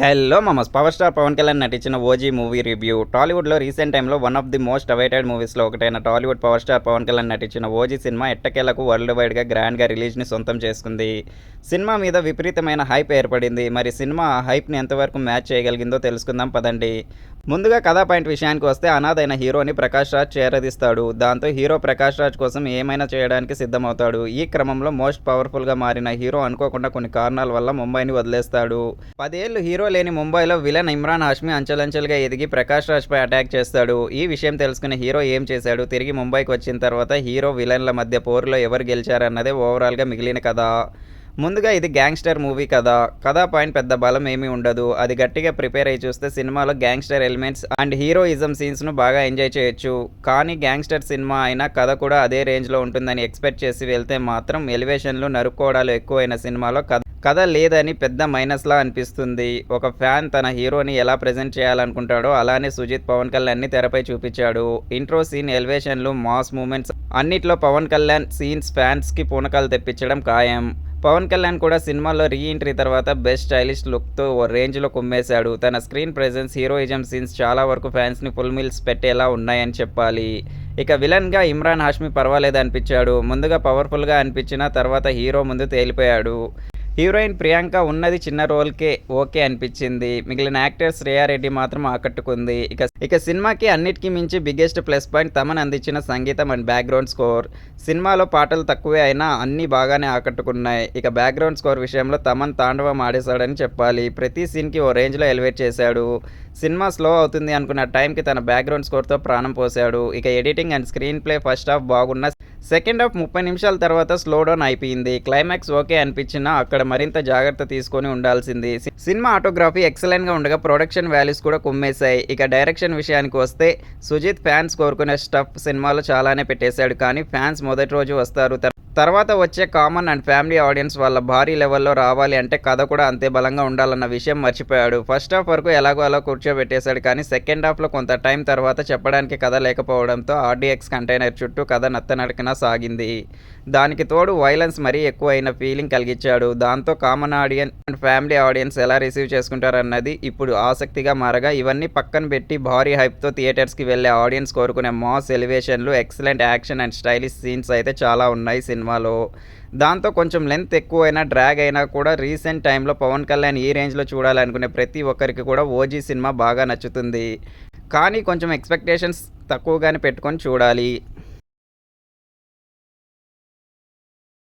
Hello మమస్ power star Pawan Kalyan నటించిన OG movie review. టాలీవుడ్లో రీసెంట్ టైంలో one of the most awaited మూవీస్లో ఒకటైన Tollywood power star Pawan Kalyan నటించిన ఓజీ సినిమా ఎట్టకేలకు వరల్డ్ వైడ్గా గ్రాండ్గా రిలీజ్ని సొంతం చేసుకుంది. సినిమా మీద విపరీతమైన హైప్ ఏర్పడింది. మరి సినిమా ఆ హైప్ని ఎంతవరకు మ్యాచ్ చేయగలిగిందో తెలుసుకుందాం పదండి. ముందుగా కథా పాయింట్ విషయానికి వస్తే అనాథైన హీరోని ప్రకాష్ రాజ్ చేరదీస్తాడు. దాంతో హీరో ప్రకాష్ రాజ్ కోసం ఏమైనా చేయడానికి సిద్ధమవుతాడు. ఈ క్రమంలో మోస్ట్ పవర్ఫుల్గా మారిన హీరో అనుకోకుండా కొన్ని కారణాల వల్ల ముంబైని వదిలేస్తాడు. పదేళ్ళు హీరో లేని ముంబైలో విలన్ ఇమ్రాన్ హాష్మి అంచెలంచెలుగా ఎదిగి ప్రకాష్ రాజ్పై అటాక్ చేస్తాడు. ఈ విషయం తెలుసుకున్న హీరో ఏం చేశాడు? తిరిగి ముంబైకి వచ్చిన తర్వాత హీరో విలన్ల మధ్య పోరులో ఎవరు గెలిచారన్నదే ఓవరాల్గా మిగిలిన కథ. ముందుగా ఇది గ్యాంగ్స్టర్ మూవీ కదా. కథా పాయింట్ పెద్ద బలం ఏమీ ఉండదు. అది గట్టిగా ప్రిపేర్ అయ్యి చూస్తే సినిమాలో గ్యాంగ్స్టర్ ఎలిమెంట్స్ అండ్ హీరోయిజం సీన్స్ను బాగా ఎంజాయ్ చేయొచ్చు. కానీ గ్యాంగ్స్టర్ సినిమా అయినా కథ కూడా అదే రేంజ్లో ఉంటుందని ఎక్స్పెక్ట్ చేసి వెళ్తే మాత్రం ఎలివేషన్లు నరుక్కోవడాలు ఎక్కువైన సినిమాలో కథ కథ లేదని పెద్ద మైనస్లా అనిపిస్తుంది. ఒక ఫ్యాన్ తన హీరోని ఎలా ప్రజెంట్ చేయాలనుకుంటాడో అలానే సుజిత్ పవన్ కళ్యాణ్ని తెరపై చూపించాడు. ఇంట్రో సీన్ ఎలివేషన్లు మాస్ మూమెంట్స్ అన్నిట్లో పవన్ కళ్యాణ్ సీన్స్ ఫ్యాన్స్కి పూనకాలు తెప్పించడం ఖాయం. పవన్ కళ్యాణ్ కూడా సినిమాలో రీ ఎంట్రీ తర్వాత బెస్ట్ స్టైలిష్ లుక్తో ఓ రేంజ్లో కుమ్మేశాడు. తన స్క్రీన్ ప్రెజెన్స్ హీరోయిజం సీన్స్ చాలా వరకు ఫ్యాన్స్ని ఫుల్ మిల్స్ పెట్టేలా ఉన్నాయని చెప్పాలి. ఇక విలన్గా ఇమ్రాన్ హాష్మి పర్వాలేదు అనిపించాడు ముందుగా పవర్ఫుల్గా అనిపించిన తర్వాత హీరో ముందు తేలిపోయాడు. హీరోయిన్ ప్రియాంక ఉన్నది చిన్న రోల్కే ఓకే అనిపించింది. మిగిలిన యాక్టర్ శ్రేయారెడ్డి మాత్రం ఆకట్టుకుంది. ఇక ఇక సినిమాకి అన్నిటికీ మించి బిగ్గెస్ట్ ప్లస్ పాయింట్ తమన్ అందించిన సంగీతం అండ్ బ్యాక్గ్రౌండ్ స్కోర్. సినిమాలో పాటలు తక్కువే అయినా అన్నీ బాగానే ఆకట్టుకున్నాయి. ఇక బ్యాక్గ్రౌండ్ స్కోర్ విషయంలో తమన్ తాండవం ఆడేశాడని చెప్పాలి. ప్రతి సీన్కి ఓ రేంజ్లో ఎలివేట్ చేశాడు. సినిమా స్లో అవుతుంది అనుకున్న టైంకి తన బ్యాక్గ్రౌండ్ స్కోర్తో ప్రాణం పోశాడు. ఇక editing and screenplay first half బాగున్న సెకండ్ హాఫ్ ముప్పై నిమిషాల తర్వాత స్లో డౌన్ అయిపోయింది. క్లైమాక్స్ ఓకే అనిపించినా అక్కడ మరింత జాగ్రత్త తీసుకొని ఉండాల్సింది. సినిమా ఆటోగ్రఫీ ఎక్సలెంట్గా ఉండగా ప్రొడక్షన్ వాల్యూస్ కూడా కుమ్మేశాయి. ఇక డైరెక్షన్ విషయానికి వస్తే సుజిత్ ఫ్యాన్స్ కోరుకునే స్టఫ్ సినిమాలో చాలానే పెట్టేశాడు. కానీ ఫ్యాన్స్ మొదటి రోజు వస్తారు. తర్వాత వచ్చే కామన్ అండ్ ఫ్యామిలీ ఆడియన్స్ వాళ్ళ భారీ లెవెల్లో రావాలి అంటే కథ కూడా అంతే బలంగా ఉండాలన్న విషయం మర్చిపోయాడు. ఫస్ట్ హాఫ్ వరకు ఎలాగో అలా కూర్చోబెట్టేశాడు కానీ సెకండ్ హాఫ్లో కొంత టైం తర్వాత చెప్పడానికి కథ లేకపోవడంతో ఆర్డీఎక్స్ కంటైనర్ చుట్టూ కథ నత్తనడకన సాగింది. దానికి తోడు వైలెన్స్ మరీ ఎక్కువైన ఫీలింగ్ కలిగించాడు. దాంతో common audience and family audience ఎలా రిసీవ్ చేసుకుంటారన్నది ఇప్పుడు ఆసక్తిగా మారగా ఇవన్నీ పక్కన పెట్టి భారీ హైప్తో థియేటర్స్కి వెళ్ళే ఆడియన్స్ కోరుకునే mass ఎలివేషన్లు excellent action and stylish scenes అయితే చాలా ఉన్నాయి సినిమా సినిమాలో. దాంతో కొంచెం లెంత్ ఎక్కువైనా డ్రాగ్ అయినా కూడా రీసెంట్ టైంలో పవన్ కళ్యాణ్ ఈ రేంజ్లో చూడాలనుకునే ప్రతి ఒక్కరికి కూడా ఓజీ సినిమా బాగా నచ్చుతుంది. కానీ కొంచెం ఎక్స్పెక్టేషన్స్ తక్కువగానే పెట్టుకొని చూడాలి.